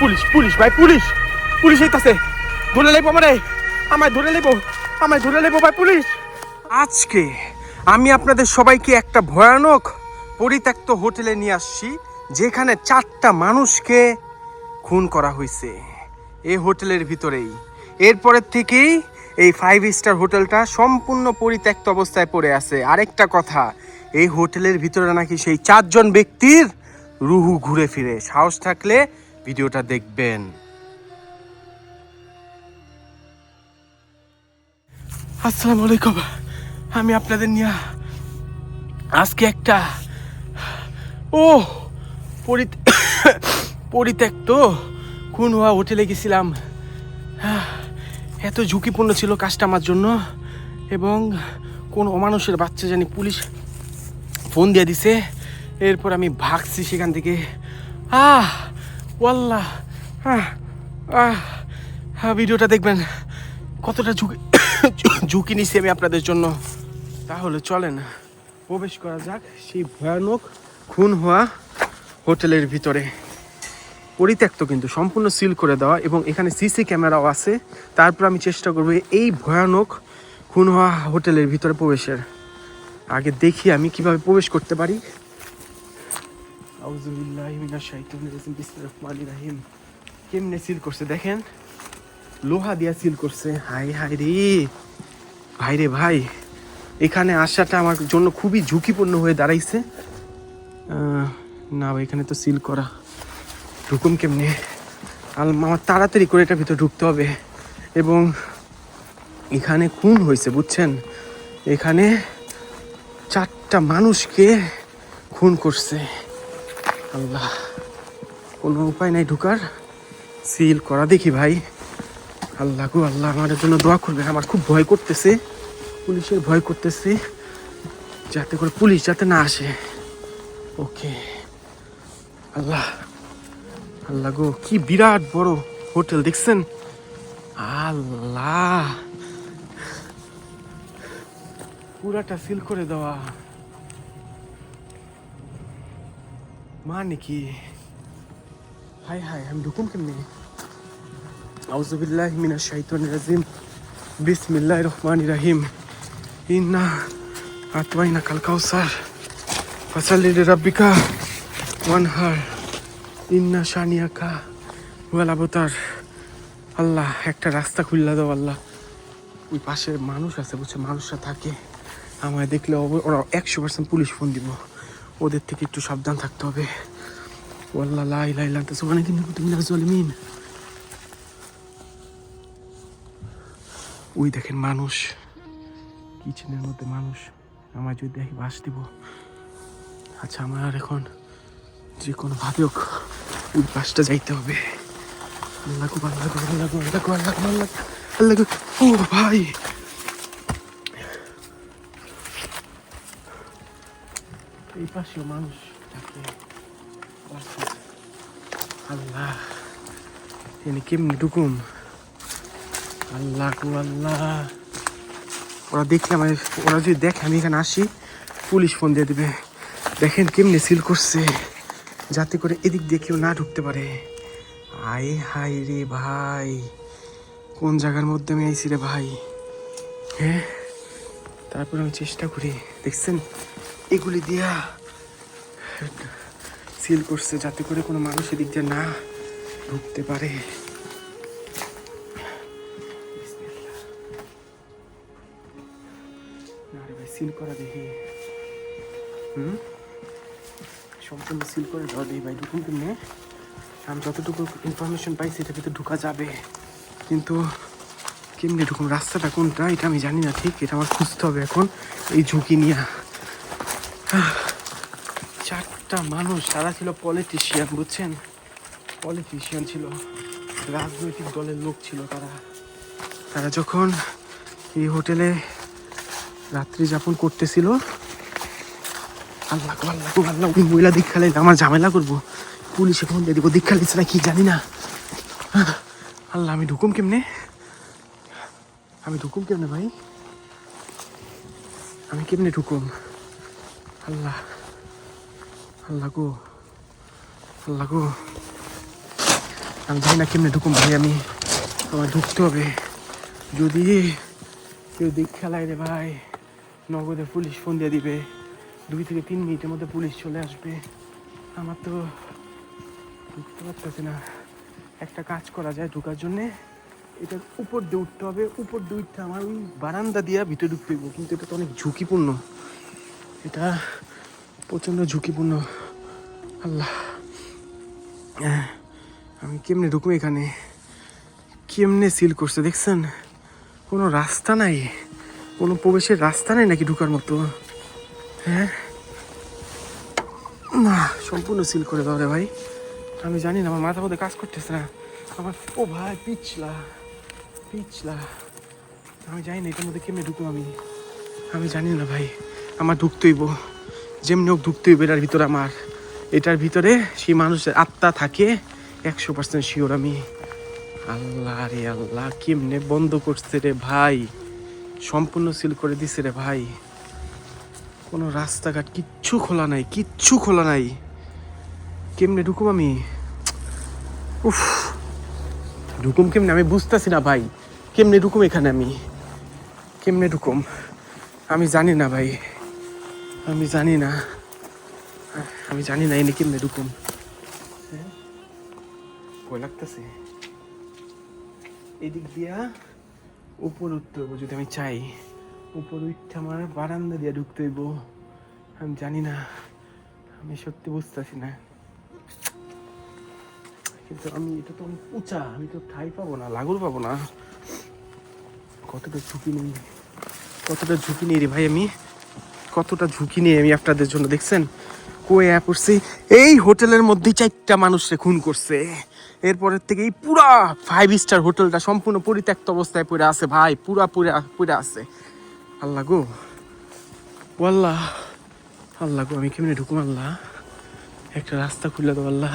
Police police ভাই, police. Police এইতাছে ধরে লেবো আমারে। আমায় ধরে লেবো আমায় ধরে লেবো ভাই, পুলিশ। আজকে আমি আপনাদের সবাইকে একটা ভয়ানক পরিত্যক্ত হোটেলে নিয়ে আসছি, যেখানে চারটা মানুষকে খুন করা হয়েছে এই হোটেলের ভিতরেই। এরপরের থেকেই এই ফাইভ স্টার হোটেলটা সম্পূর্ণ পরিত্যক্ত অবস্থায় পড়ে আছে। আরেকটা কথা, এই হোটেলের ভিতরে নাকি সেই চারজন ব্যক্তির রুহু ঘুরে ফিরে। সাহস থাকলে ভিডিওটা দেখবেন। আসসালামু আলাইকুম। আমি আপনাদের নিয়ে আজকে একটা ও পরি- পরিত্যক্ত কোন হওয়া হোটেলে গেছিলাম। আহ, এত ঝুঁকিপূর্ণ ছিল কাজটা আমার জন্য এবং কোন অমানুষের বাচ্চা জানি পুলিশ ফোন দিয়ে দিছে। এরপর আমি ভাগছি সেখান থেকে। আহ! আহ হ্যাঁ ভিডিওটা দেখবেন। কতটা ঝুঁকি ঝুঁকি নিছি আমি আপনাদের জন্য। তাহলে চলেন, প্রবেশ করা যাক সেই ভয়ানক খুন হওয়া হোটেলের ভিতরে। পরিত্যক্ত কিন্তু, সম্পূর্ণ সিল করে দেওয়া এবং এখানে সিসি ক্যামেরাও আছে। তারপর আমি চেষ্টা করব এই ভয়ানক খুন হওয়া হোটেলের ভিতরে প্রবেশের। আগে দেখি আমি কীভাবে প্রবেশ করতে পারি। রহিম কেমনে সিল করছে দেখেন? লোহা দিয়া সিল করছে হাই হাই রে। ভাই রে ভাই, এখানে আসাটা আমার জন্য খুবই ঝুঁকিপূর্ণ হয়ে দাঁড়াইছে। না এখানে তো সিল করা ঢুকুম কেমনে? আমার তাড়াতাড়ি করে এটা ভিতরে ঢুকতে হবে। এবং এখানে খুন হয়েছে, বুঝছেন? এখানে চারটা মানুষকে খুন করছে। আল্লাহ। কোনো উপায় নাই ঢুকার। সিল করা দেখি ভাই। আল্লাহ গো, আল্লাহ আমার জন্য দোয়া করবেন। আমার খুব ভয় করতেছে। পুলিশের ভয় করতেছে। যাতে করে পুলিশ যাতে না আসে। ওকে। আল্লাহ। আল্লাহ গো, কি বিরাট বড় হোটেল, দেখছেন? আল্লাহ। পুরাটা সিল করে দেওয়া। মানে কি হাই হাই আমি ঢুকুম কেমনি আউজুবিল্লাহ মিনাশ শাইতানির রাজিম বিসমিল্লাহির রহমানির রহিম ইন্না আতওয়াইনা কাল কাউসার ফাসাল্লি লিরাব্বিকা ওয়ানহার ইন্না শানিয়াকা ওয়াল আবতার আল্লাহ, একটা রাস্তা খুললা দাও, আল্লাহ। ওই পাশে মানুষ আছে, বুঝছে? মানুষরা থাকে। আমায় দেখলে ওরা একশো পার্সেন্ট পুলিশ ফোন দিব। ওদের থেকে একটু সাবধান থাকতে হবে। ওয়াল্লাহ লা ইলাহা ইল্লা আনতা সুবহানাকা ইন্নী কুনতু মিনাজ জালিমিন। ওই দেখেন মানুষ, কিচেনের মধ্যে মানুষ, আমার যদি দেখি বাস দিব। আচ্ছা আমার আর এখন যে কোনো ভাবে হোক, ওই পাশটা যাইতে হবে। আল্লাহ গো, আল্লাহ আল্লাহ আল্লাহ আল্লাহ আল্লাহ আল্লাহ ও ভাই এই পাশেও মানুষ থাকে। আল্লাহ, এনে কেমনি ঢুকুম? আল্লাহ গো আল্লাহ। ওরা দেখলে আমার ওরা যদি দেখে আমি এখানে আসি, পুলিশ ফোন দিয়ে দেবে। দেখেন কেমনে সিল করছে, যাতে করে এদিক দিয়ে না ঢুকতে পারে। আয় হাই রে ভাই, কোন জায়গার মধ্যে আমি আইছি রে ভাই? হ্যাঁ তারপর আমি চেষ্টা করি, দেখছেন? এগুলি দিয়া সিল করছে যাতে করে কোনো মানুষ এদিক দিয়ে না ঢুকতে পারে। না রে ভাই, সিল করা দেখি। হুম? সম্পূর্ণ সিল করে দেওয়া দিই ভাই, ঢুকুন কিনে আমি যতটুকু ইনফরমেশন পাইছি এটা ভিতরে ঢুকা যাবে। কিন্তু কেমনি ঢুকুন? রাস্তাটা কোনটা? এটা আমি জানি না ঠিক, এটা আমার খুঁজতে হবে এখন এই ঝুঁকি নিয়ে। চারটা মানুষ, তারা ছিল পলিটিশিয়ান বুঝছেন? পলিটিশিয়ান ছিল, রাজনৈতিক দলের লোক ছিল তারা। তারা যখন এই হোটেলে রাত্রি যাপন করতেছিল আল্লাহ আল্লাহ আল্লাহ ওই মহিলা দীক্ষা লাইলে আমার ঝামেলা করব। পুলিশে ফোন দিয়ে দিব, দীক্ষা লিচ্ছে না কি জানি না। আল্লাহ, আমি ঢুকুম কেমনে? আমি ঢুকুম কেমনে ভাই? আমি কেমনে ঢুকুম? আল্লাহ আল্লাহ গো আল্লাহ গো। আমি জানি না কেমনে ঢুকুম ভাই, আমি আমার ঢুকতে হবে। যদি কেউ দিক খেলায় ভাই, নগদে পুলিশ ফোন দিয়ে দিবে। দুই থেকে তিন মিনিটের মধ্যে পুলিশ চলে আসবে। আমার তো ঢুকতে পারতেছি না। একটা কাজ করা যায় ঢোকার জন্যে। এটা উপর দিয়ে উঠতে হবে, উপর দিয়ে উঠতে আমার ওই বারান্দা দিয়া ভিতরে ঢুকতে কিন্তু এটা তো অনেক ঝুঁকিপূর্ণ। এটা প্রচণ্ড ঝুঁকিপূর্ণ। আল্লাহ। আহ, আমি কেমনে ঢুকবো এখানে? কেমনে সিল করছে দেখছেন? কোনো রাস্তা নাই। কোনো প্রবেশের রাস্তা নাই নাকি ঢুকার মতো। হ্যাঁ? না সম্পূর্ণ সিল করে দাও রে ভাই। আমি জানি না আমার মাথা মধ্যে কাজ করতেছে না। আমার ও ভাই পিছলা পিছলা। আমি জানি না এটার মধ্যে কেমনে ঢুকবো আমি। আমি জানি না ভাই। আমার ঢুকতেইব যেমনি হোক ঢুকতে হইব এটার ভিতরে আমার। এটার ভিতরে সেই মানুষের আত্মা থাকে, একশো পার্সেন্ট শিওর আমি। আল্লাহ রে আল্লাহ, কেমনে বন্ধ করছে রে ভাই? সম্পূর্ণ সিল করে দিছে রে ভাই। কোনো রাস্তাঘাট কিচ্ছু খোলা নাই, কিচ্ছু খোলা নাই। কেমনে ঢুকুম আমি? উফ, ঢুকুম কেমনে? আমি বুঝতেছি না ভাই। কেমনে ঢুকুম এখানে আমি? কেমনে ঢুকুম? আমি জানি না ভাই। আমি জানি না। আমি জানি না এনে কেমনে হ্যাঁ? ভয় লাগতেছে। এদিক দিয়া উপর উঠতে হইব যদি আমি চাই। উপর উঠতে আমার বারান্দা দিয়ে ঢুকতে হইব। আমি জানি না। আমি সত্যি বুঝতেছি না। কিন্তু আমি, এটা তো অনেক উঁচা। আমি তো ঠাই পাবো না, লাগুর পাবো না। কতটা ঝুঁকি নেই। কতটা ঝুঁকি নেই রে ভাই আমি? কতটা ঝুঁকি নেই আমি আপনাদের জন্য দেখছেন? কয়ে পড়ছি। এই হোটেলের মধ্যে চারটা মানুষকে খুন করছে। এরপরের থেকে এই পুরা ফাইভ স্টার হোটেলটা সম্পূর্ণ পরিত্যক্ত অবস্থায় পড়ে আছে ভাই, পুরা পুরা পড়ে আছে। আল্লাহ গো। আল্লাহ আল্লাহ গো, আমি কেমনে ঢুকুম আল্লাহ? একটা রাস্তা খুলে দাও আল্লাহ।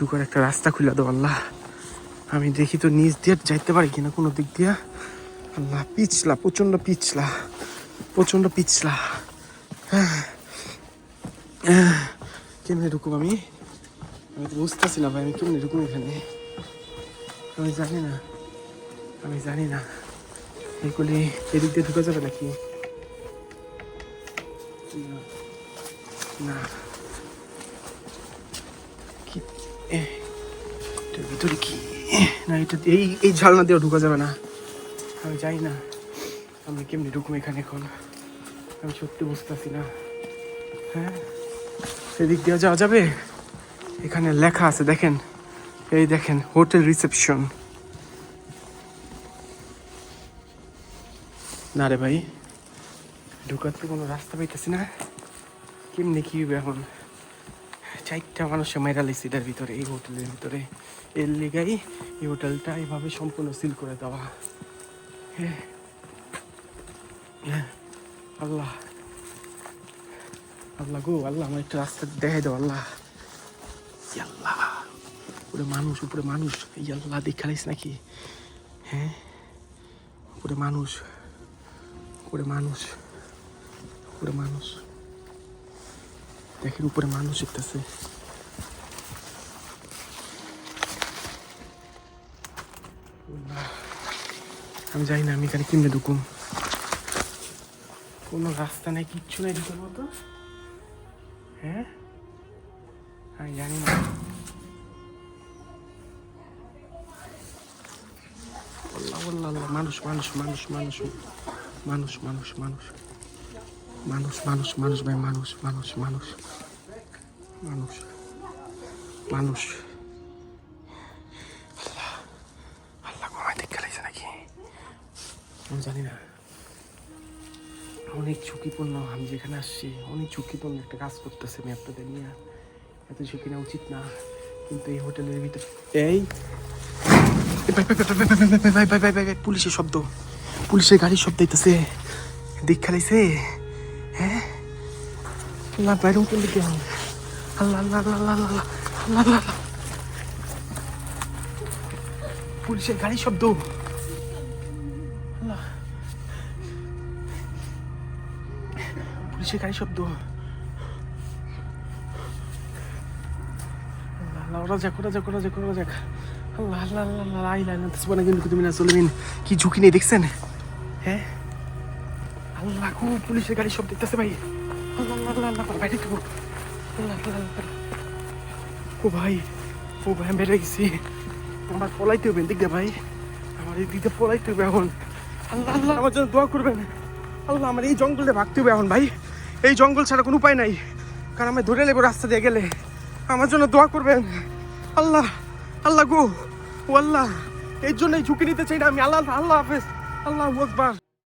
ঢুকার একটা রাস্তা খুলে দাও আল্লাহ। আমি দেখি তো নিচ দিয়ে যাইতে পারি কিনা কোনো দিক দিয়া। আল্লাহ, পিছলা প্রচণ্ড পিছলা। প্রচণ্ড পিছলা। কেমনে ঢুকুম আমি? আমি তো বুঝতেছি না ভাই, আমি কেমনে ঢুকুম এখানে? আমি জানি না। আমি জানি না। এগুলি এদিক দিয়ে ঢুকা যাবে নাকি? না। ভিতরে কি? না, এটা এই এই ঝালনা দিয়েও ঢুকা যাবে না। আমি যাই না। আমি কেমনি ঢুকুম এখানে এখন? আমি সত্যি বুঝতেছি না। হ্যাঁ? সেদিক দিয়ে যাওয়া যাবে? এখানে লেখা আছে, দেখেন। এই দেখেন, হোটেল রিসেপশন। না রে ভাই, ঢুকার তো কোনো রাস্তা পাইতেছি না। কেমনি কি হবে এখন? চারটা মানুষে মাইরা লাইছে এটার ভিতরে, এই হোটেলের ভিতরে। এর লিগাই এই হোটেলটা এইভাবে সম্পূর্ণ সিল করে দেওয়া। হ্যাঁ। হ্যাঁ। আল্লাহ। আল্লাহ গো, আল্লাহ আমার একটা রাস্তা দেখাই দাও, আল্লাহ। আল্লাহ উপরে মানুষ উপরে মানুষ। এই আল্লাহ দেখালিস নাকি? হ্যাঁ? উপরে মানুষ উপরে মানুষ উপরে মানুষ। দেখেন উপরে মানুষ দেখতেছে। আমি জানি না আমি এখানে কেমনে ঢুকুম। কোনো রাস্তা নেই, কিচ্ছু নেই ঢুকার মতো? হ্যাঁ? আমি জানি না। মানুষ মানুষ মানুষ মানুষ। মানুষ মানুষ মানুষ। মানুষ মানুষ মানুষ ভাই, মানুষ মানুষ মানুষ। মানুষ মানুষ। আল্লাহ আল্লাহ ঘুমায় দেখে লাগছে নাকি? আমি জানি না। অনেক ঝুঁকিপূর্ণ আমি যেখানে আসছি অনেক ঝুঁকিপূর্ণ একটা কাজ করতেছে আমি আপনাদের নিয়ে এত ঝুঁকি নেওয়া উচিত না কিন্তু এই হোটেলের ভিতরে এই পুলিশের শব্দ পুলিশের গাড়ির শব্দ হইতেছে দীক্ষা লাইছে হ্যাঁ বাইরে হোটেল দিকে পুলিশের গাড়ির শব্দ পুলিশের গাড়ির শব্দ কিন্তু তুমি না কি ঝুঁকি নেই দেখছেন হ্যাঁ পুলিশের গাড়ি সব দেখতেছে ভাই আল্লাহ ও ভাই ও ভাই আমি বেড়ে গেছি আমার পলাইতে হবে দিক ভাই আমার এই দিকে পলাইতে হবে এখন আল্লাহ আল্লাহ আমার জন্য দোয়া করবেন আল্লাহ আমার এই জঙ্গলে ভাগতে হবে এখন ভাই এই জঙ্গল ছাড়া কোনো উপায় নাই। কারণ আমি ধরে নেব রাস্তা দিয়ে গেলে। আমার জন্য দোয়া করবেন। আল্লাহ আল্লাহ গো। ও আল্লাহ এই জন্যই ঝুঁকি নিতে চাই না আমি। আল্লাহ আল্লাহ হাফেজ। আল্লাহ আকবার।